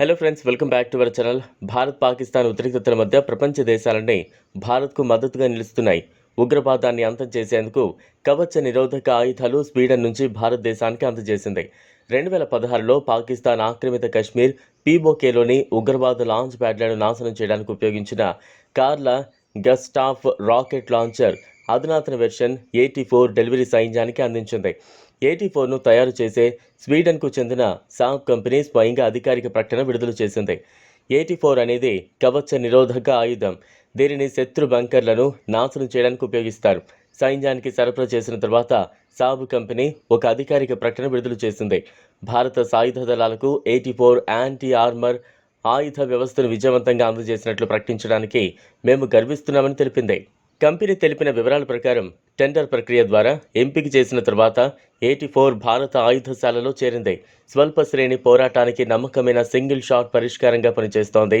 Hello friends welcome back to our channel Bharat Pakistan ఉద్రిక్తతల మధ్య ప్రపంచ దేశాలన్నీ భారత్కు మద్దతుగా నిలుస్తున్నాయి. ఉగ్రవాదాన్ని అంతం చేసేందుకు కవచ నిరోధక ఆయుధాలు స్వీడన్ నుంచి భారతదేశానికి అందజేసింది. రెండు వేల పదహారులో పాకిస్తాన్ ఆక్రమిత కశ్మీర్ పీబోకేలోని ఉగ్రవాద లాంచ్ ప్యాడ్లను నాశనం చేయడానికి ఉపయోగించిన కార్ల గస్టాఫ్ రాకెట్ లాంచర్ అధునాతన వెర్షన్ ఎయిటీ ఫోర్ డెలివరీ సైన్యానికి అందించింది. ఎయిటీ ఫోర్ను తయారు చేసే స్వీడన్కు చెందిన సాబ్ కంపెనీ స్వయంగా అధికారిక ప్రకటన విడుదల చేసింది. ఎయిటీ ఫోర్ అనేది కవచ నిరోధక ఆయుధం. దీనిని శత్రు బంకర్లను నాశనం చేయడానికి ఉపయోగిస్తారు. సైన్యానికి సరఫరా చేసిన తర్వాత సాబ్ కంపెనీ ఒక అధికారిక ప్రకటన విడుదల చేసింది. భారత సాయుధ దళాలకు ఎయిటీ ఫోర్ యాంటీ ఆర్మర్ ఆయుధ వ్యవస్థను విజయవంతంగా అందజేసినట్లు ప్రకటించడానికి మేము గర్విస్తున్నామని తెలిపింది. కంపెనీ తెలిపిన వివరాల ప్రకారం టెండర్ ప్రక్రియ ద్వారా ఎంపిక చేసిన తర్వాత ఎయిటీ ఫోర్ భారత ఆయుధశాలలో చేరింది. స్వల్ప శ్రేణి పోరాటానికి నమ్మకమైన సింగిల్ షాట్ పరిష్కారంగా పనిచేస్తోంది.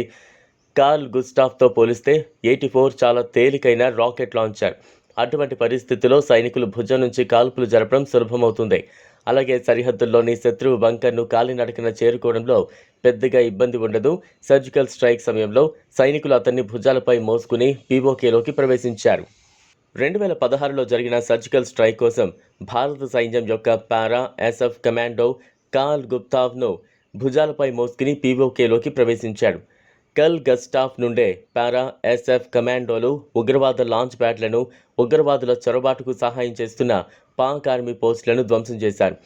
కార్ల్ గుస్టాఫ్తో పోలిస్తే ఎయిటీ ఫోర్ చాలా తేలికైన రాకెట్ లాంచర్. అటువంటి పరిస్థితిలో సైనికులు భుజం నుంచి కాల్పులు జరపడం సులభమవుతుంది. అలాగే సరిహద్దుల్లోని శత్రువు బంకర్ను కాలినడకన చేరుకోవడంలో పెద్దగా ఇబ్బంది ఉండదు. సర్జికల్ స్ట్రైక్ సమయంలో సైనికులు అతన్ని భుజాలపై మోసుకుని పీఓకేలోకి ప్రవేశించారు. రెండు వేల పదహారులో జరిగిన సర్జికల్ స్ట్రైక్ కోసం భారత సైన్యం యొక్క పారా ఎస్ఎఫ్ కమాండో కాల్ గుప్తావ్ను భుజాలపై మోసుకుని పీఓకేలోకి ప్రవేశించాడు. కల్ గస్టాఫ్ నుండే పారా ఎస్ఎఫ్ కమాండోలు ఉగ్రవాద లాంచ్ ప్యాడ్లను ఉగ్రవాదుల చొరబాటుకు సహాయం చేస్తున్న పాక్ ఆర్మీ పోస్టులను ధ్వంసం చేశారు.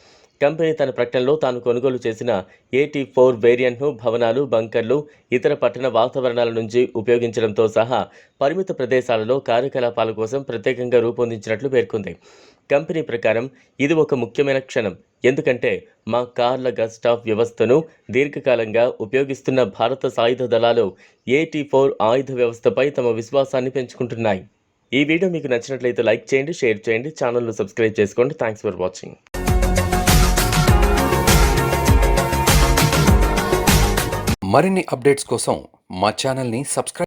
కంపెనీ తన ప్రకటనలో తాను కొనుగోలు చేసిన ఏటీ ఫోర్ వేరియంట్ను భవనాలు బంకర్లు ఇతర పట్టణ వాతావరణాల నుంచి ఉపయోగించడంతో సహా పరిమిత ప్రదేశాలలో కార్యకలాపాల కోసం ప్రత్యేకంగా రూపొందించినట్లు పేర్కొంది. కంపెనీ ప్రకారం ఇది ఒక ముఖ్యమైన క్షణం. ఎందుకంటే మా కార్ల గస్టాఫ్ వ్యవస్థను దీర్ఘకాలంగా ఉపయోగిస్తున్న భారత సాయుధ దళాలు ఏటీ ఫోర్ ఆయుధ వ్యవస్థపై తమ విశ్వాసాన్ని పెంచుకుంటున్నాయి. ఈ వీడియో మీకు నచ్చినట్లయితే లైక్ చేయండి షేర్ చేయండి ఛానల్ను సబ్స్క్రైబ్ చేసుకోండి. థ్యాంక్స్ ఫర్ వాచింగ్ మరిన్ని అప్డేట్స్ కోసం మా ఛానల్ని సబ్స్క్రైబ్